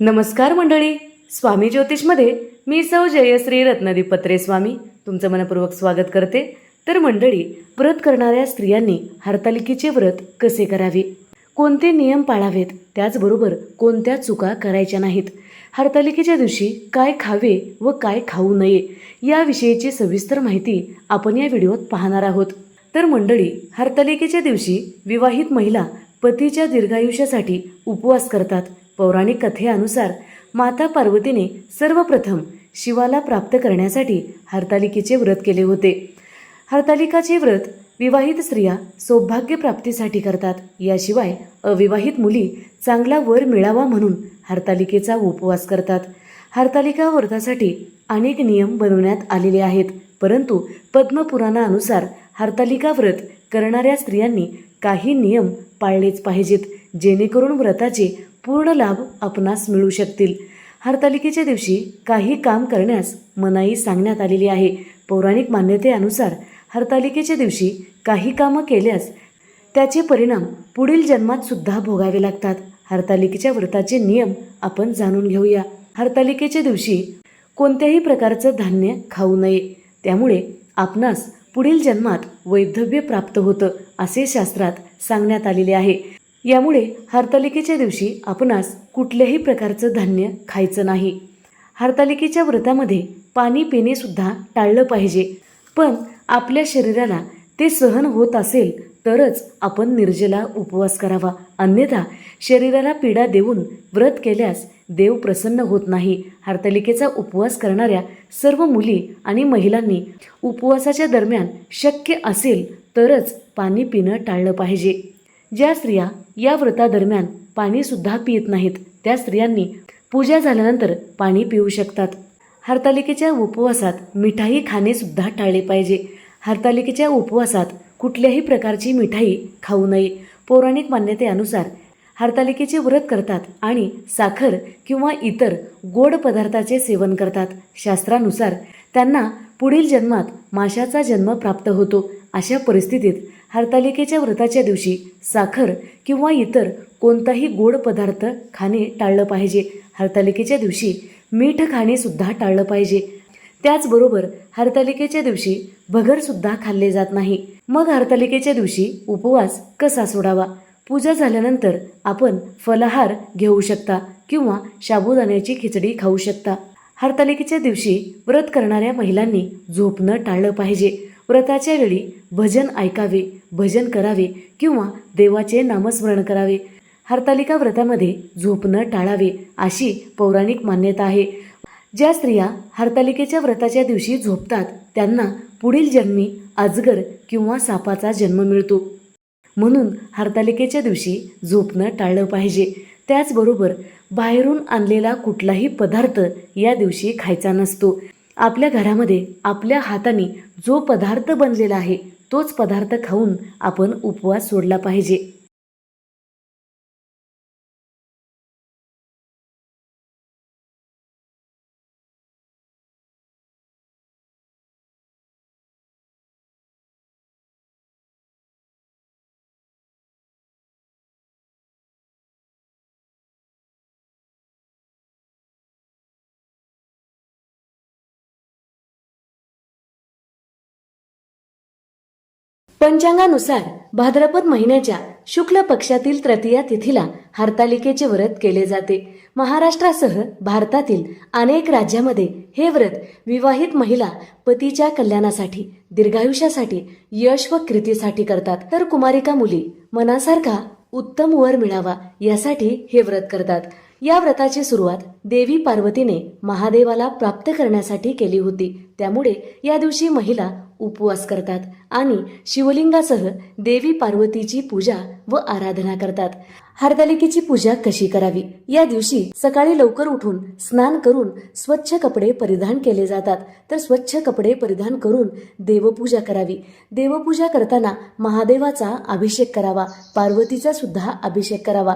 नमस्कार मंडळी. स्वामी ज्योतिषमध्ये मी सौ जयश्री रत्नदीप पत्रे स्वामी तुमचं मनपूर्वक स्वागत करते. तर मंडळी व्रत करणाऱ्या स्त्रियांनी हरतालिकेचे व्रत कसे करावे? कोणते नियम पाळावेत? त्याचबरोबर कोणत्या चुका करायच्या नाहीत? हरतालिकेच्या दिवशी काय खावे व काय खाऊ नये याविषयीची सविस्तर माहिती आपण या व्हिडिओत पाहणार आहोत. तर मंडळी हरतालिकेच्या दिवशी विवाहित महिला पतीच्या दीर्घायुष्यासाठी उपवास करतात. पौराणिक कथेनुसार माता पार्वतीने सर्वप्रथम शिवाला प्राप्त करण्यासाठी हरतालिकेचे व्रत केले होते. हरतालिकाचे व्रत विवाहित स्त्रिया सौभाग्य प्राप्तीसाठी करतात. याशिवाय अविवाहित मुली चांगला वर मिळावा म्हणून हरतालिकेचा उपवास करतात. हरतालिका व्रतासाठी अनेक नियम बनवण्यात आलेले आहेत परंतु पद्मपुराणानुसार हरतालिका व्रत करणाऱ्या स्त्रियांनी काही नियम पाळलेच पाहिजेत जेणेकरून व्रताचे पूर्ण लाभ आपणास मिळू शकतील. हरतालिकेच्या दिवशी काही काम करण्यास मनाई सांगण्यात आलेली आहे. पौराणिक मान्यतेनुसार हरतालिकेच्या दिवशी काही कामं केल्यास त्याचे परिणाम पुढील जन्मात सुद्धा भोगावे लागतात. हरतालिकेच्या व्रताचे नियम आपण जाणून घेऊया. हरतालिकेच्या दिवशी कोणत्याही प्रकारचं धान्य खाऊ नये. त्यामुळे आपणास पुढील जन्मात वैधव्य प्राप्त होतं असे शास्त्रात सांगण्यात आलेले आहे. यामुळे हरतालिकेच्या दिवशी आपणास कुठल्याही प्रकारचं धान्य खायचं नाही. हरतालिकेच्या व्रतामध्ये पाणी पिणेसुद्धा टाळलं पाहिजे. पण आपल्या शरीराला ते सहन होत असेल तरच आपण निर्जला उपवास करावा. अन्यथा शरीराला पीडा देऊन व्रत केल्यास देव प्रसन्न होत नाही. हरतालिकेचा उपवास करणाऱ्या सर्व मुली आणि महिलांनी उपवासाच्या दरम्यान शक्य असेल तरच पाणी पिणं टाळलं पाहिजे. ज्या स्त्रिया या व्रतादरम्यान पाणीसुद्धा पित नाहीत. त्या स्त्रियांनी पूजा झाल्यानंतर पाणी पिऊ शकतात. हरतालिकेच्या उपवासात मिठाई खाणेसुद्धा टाळले पाहिजे. हरतालिकेच्या उपवासात कुठल्याही प्रकारची मिठाई खाऊ नये. पौराणिक मान्यतेनुसार हरतालिकेचे व्रत करतात आणि साखर किंवा इतर गोड पदार्थाचे सेवन करतात. शास्त्रानुसार त्यांना पुढील जन्मात माशाचा जन्म प्राप्त होतो अशा परिस्थितीत हरतालिकेच्या व्रताच्या दिवशी साखर किंवा इतर कोणताही गोड पदार्थ खाणे टाळलं पाहिजे. हरतालिकेच्या दिवशी मीठ खाणे सुद्धा टाळलं पाहिजे. त्याचबरोबर हरतालिकेच्या दिवशी भगरसुद्धा खाल्ले जात नाही. मग हरतालिकेच्या दिवशी उपवास कसा सोडावा? पूजा झाल्यानंतर आपण फलाहार घेऊ शकता किंवा शाबुदाण्याची खिचडी खाऊ शकता. हरतालिकेच्या दिवशी व्रत करणाऱ्या महिलांनी झोपणं टाळलं पाहिजे. व्रताच्या वेळी भजन ऐकावे भजन करावे किंवा देवाचे नामस्मरण करावे. हरतालिका व्रतामध्ये झोपणं टाळावे अशी पौराणिक मान्यता आहे. ज्या स्त्रिया हरतालिकेच्या व्रताच्या दिवशी झोपतात त्यांना पुढील जन्मी अजगर किंवा सापाचा जन्म मिळतो. म्हणून हरतालिकेच्या दिवशी झोपणं टाळलं पाहिजे. त्याचबरोबर बाहेरून आणलेला कुठलाही पदार्थ या दिवशी खायचा नसतो. आपल्या घरामध्ये आपल्या हाताने जो पदार्थ बनलेला आहे तोच पदार्थ खाऊन आपण उपवास सोडला पाहिजे. पंचांगानुसार भाद्रपद महिन्याच्या शुक्ल पक्षातील तृतीया तिथीला हरतालिकेचे व्रत केले जाते. महाराष्ट्रासह भारतातील अनेक राज्यामध्ये हे व्रत विवाहित महिला पतीच्या कल्याणासाठी दीर्घायुष्यासाठी यश व कृतीसाठी करतात. तर कुमारिका मुली मनासारखा उत्तम वर मिळावा यासाठी हे व्रत करतात. या व्रताची सुरुवात देवी पार्वतीने महादेवाला प्राप्त करण्यासाठी केली होती. त्यामुळे या दिवशी महिला उपवास करतात आणि शिवलिंगासह देवी पार्वतीची पूजा व आराधना करतात. हरतालिकेची पूजा कशी करावी? या दिवशी सकाळी लवकर उठून स्नान करून स्वच्छ कपडे परिधान केले जातात. तर स्वच्छ कपडे परिधान करून देवपूजा करावी. देवपूजा करताना महादेवाचा अभिषेक करावा. पार्वतीचा सुद्धा अभिषेक करावा.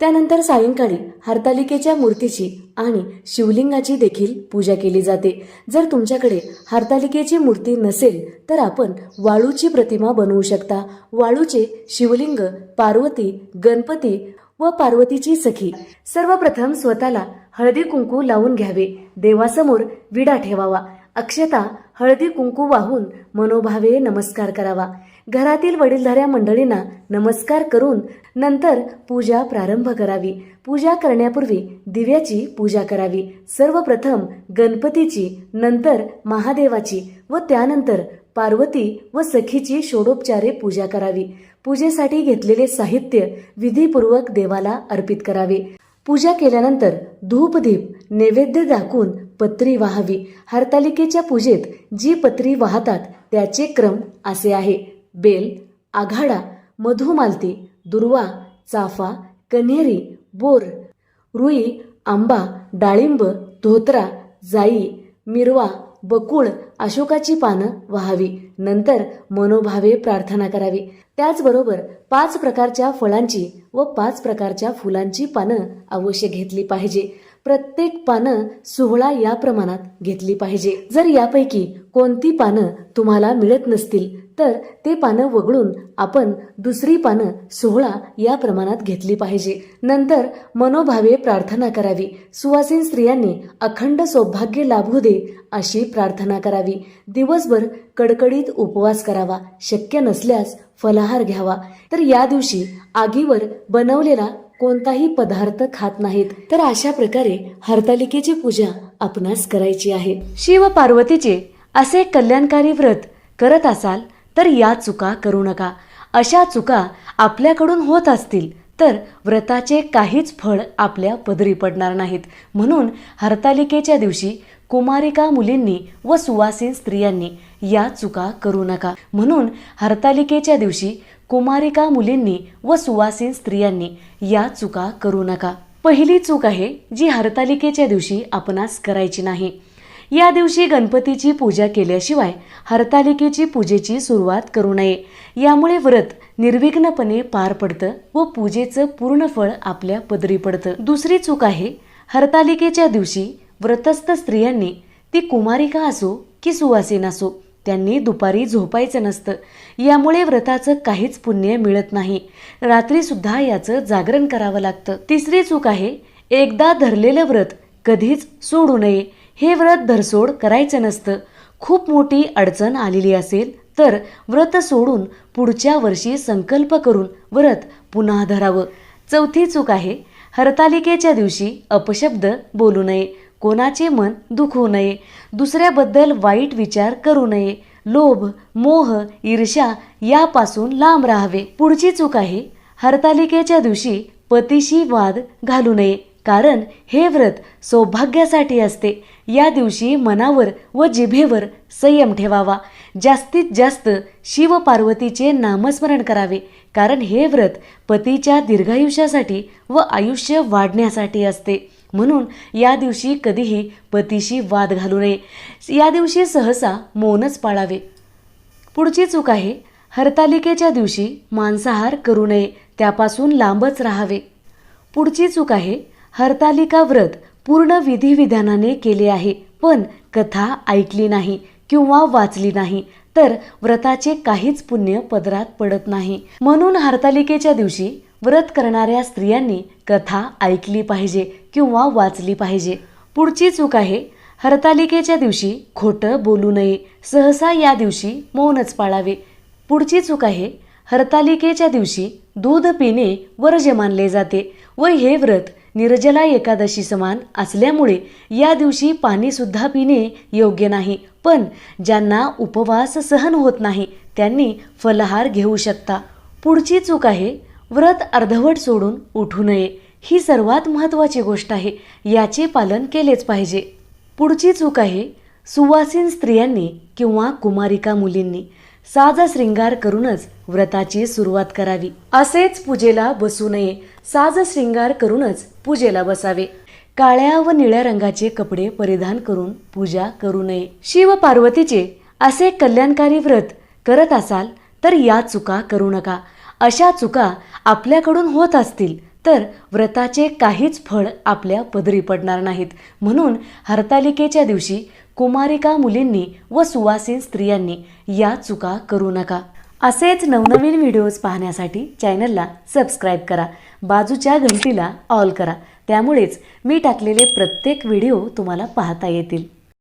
त्यानंतर सायंकाळी हरतालिकेच्या मूर्तीची आणि शिवलिंगाची देखील पूजा केली जाते. जर तुमच्याकडे हरतालिकेची मूर्ती नसेल तर आपण वाळूची प्रतिमा बनवू शकता. वाळूचे शिवलिंग पार्वती गणपती व पार्वतीची सखी. सर्वप्रथम स्वतःला हळदी कुंकू लावून घ्यावे. देवासमोर विडा ठेवावा. अक्षता हळदी कुंकू वाहून मनोभावे नमस्कार करावा. घरातील वडीलधाऱ्या मंडळींना नमस्कार करून नंतर पूजा प्रारंभ करावी. पूजा करण्यापूर्वी दिव्याची पूजा करावी. सर्वप्रथम गणपतीची नंतर महादेवाची व त्यानंतर पार्वती व सखीची षोडोपचारे पूजा करावी. पूजेसाठी घेतलेले साहित्य विधीपूर्वक देवाला अर्पित करावे. पूजा केल्यानंतर धूपदीप नैवेद्य दाखवून पत्री वाहावी. हरतालिकेच्या पूजेत जी पत्री वाहतात त्याचे क्रम असे आहे. बेल आघाडा मधुमालती दुर्वा चाफा कन्हेरी बोर रुई आंबा डाळिंब धोत्रा जाई मिरवा बकुळ अशोकाची पानं व्हावी. नंतर मनोभावे प्रार्थना करावी. त्याचबरोबर पाच प्रकारच्या फळांची व पाच प्रकारच्या फुलांची पानं अवश्य घेतली पाहिजे. प्रत्येक पानं सोहळा या प्रमाणात घेतली पाहिजे. जर यापैकी कोणती पानं तुम्हाला मिळत नसतील तर ते पानं वगळून आपण दुसरी पानं सोहळा या प्रमाणात घेतली पाहिजे. नंतर मनोभावे प्रार्थना करावी. सुवासीन स्त्रियांनी अखंड सौभाग्य लाभू दे अशी प्रार्थना करावी. दिवसभर कडकडीत उपवास करावा. शक्य नसल्यास फलाहार घ्यावा. तर या दिवशी आगीवर बनवलेला कोणताही पदार्थ खात नाहीत. तर अशा प्रकारे हरतालिकेची पूजा आपणास करायची आहे. शिव पार्वतीचे असे कल्याणकारी व्रत करत असाल तर या चुका करू नका. अशा चुका आपल्याकडून होत असतील तर व्रताचे काहीच फळ आपल्या पदरी पडणार नाहीत. म्हणून हरतालिकेच्या दिवशी कुमारिका मुलींनी व सुवासीन स्त्रियांनी या चुका करू नका. म्हणून हरतालिकेच्या दिवशी कुमारिका मुलींनी व सुवासीन स्त्रियांनी या चुका करू नका. पहिली चूक आहे जी हरतालिकेच्या दिवशी आपणास करायची नाही. या दिवशी गणपतीची पूजा केल्याशिवाय हरतालिकेची पूजेची सुरुवात करू नये. यामुळे व्रत निर्विघ्नपणे पार पडतं व पूजेचं पूर्ण फळ आपल्या पदरी पडतं. दुसरी चूक आहे हरतालिकेच्या दिवशी व्रतस्थ स्त्रियांनी ती कुमारिका असो की सुवासीन असो त्यांनी दुपारी झोपायचं नसतं. यामुळे व्रताचं काहीच पुण्य मिळत नाही. रात्रीसुद्धा याचं जागरण करावं लागतं. तिसरी चूक आहे एकदा धरलेलं व्रत कधीच सोडू नये. हे व्रत धरसोड करायचं नसतं. खूप मोठी अडचण आलेली असेल तर व्रत सोडून पुढच्या वर्षी संकल्प करून व्रत पुन्हा धरावं. चौथी चूक आहे हरतालिकेच्या दिवशी अपशब्द बोलू नये. कोणाचे मन दुखवू नये. दुसऱ्याबद्दल वाईट विचार करू नये. लोभ मोह ईर्ष्या यापासून लांब राहावे. पुढची चूक आहे हरतालिकेच्या दिवशी पतीशी वाद घालू नये. कारण हे व्रत सौभाग्यासाठी असते. या दिवशी मनावर व जिभेवर संयम ठेवावा. जास्तीत जास्त शिव पार्वतीचे नामस्मरण करावे. कारण हे व्रत पतीच्या दीर्घायुष्यासाठी व आयुष्य वाढण्यासाठी असते. म्हणून या दिवशी कधीही पतीशी वाद घालू नये. या दिवशी सहसा मौनच पाळावे. पुढची चूक आहे हरतालिकेच्या दिवशी मांसाहार करू नये. त्यापासून लांबच राहावे. पुढची चूक आहे हरतालिका व्रत पूर्ण विधिविधानाने केले आहे पण कथा ऐकली नाही किंवा वाचली नाही तर व्रताचे काहीच पुण्य पदरात पडत नाही. म्हणून हरतालिकेच्या दिवशी व्रत करणाऱ्या स्त्रियांनी कथा ऐकली पाहिजे किंवा वाचली पाहिजे. पुढची चूक आहे हरतालिकेच्या दिवशी खोटं बोलू नये सहसा या दिवशी मौनच पाळावे. पुढची चूक आहे हरतालिकेच्या दिवशी दूध पिणे वर्ज्य मानले जाते व हे व्रत निर्जला एकादशी समान असल्यामुळे या दिवशी पाणीसुद्धा पिणे योग्य नाही. पण ज्यांना उपवास सहन होत नाही त्यांनी फलहार घेऊ शकता. पुढची चूक आहे व्रत अर्धवट सोडून उठू नये. ही सर्वात महत्त्वाची गोष्ट आहे याचे पालन केलेच पाहिजे. पुढची चूक आहे सुवासीन स्त्रियांनी किंवा कुमारिका मुलींनी. साज श्रृंगार करूनच व्रताची सुरुवात करावी. असेच पूजेला बसू नये. साज श्रृंगार करूनच पूजेला बसावे. काळ्या व निळ्या रंगाचे कपडे परिधान करून पूजा करू नये. शिव पार्वतीचे असे कल्याणकारी व्रत करत असाल तर या चुका करू नका. अशा चुका आपल्याकडून होत असतील तर व्रताचे काहीच फळ आपल्या पदरी पडणार नाहीत. म्हणून हरतालिकेच्या दिवशी कुमारिका मुलींनी व सुवासीन स्त्रियांनी या चुका करू नका. असेच नवनवीन व्हिडिओज पाहण्यासाठी चॅनलला सबस्क्राईब करा. बाजूच्या घंटीला ऑल करा. त्यामुळेच मी टाकलेले प्रत्येक व्हिडिओ तुम्हाला पाहता येतील.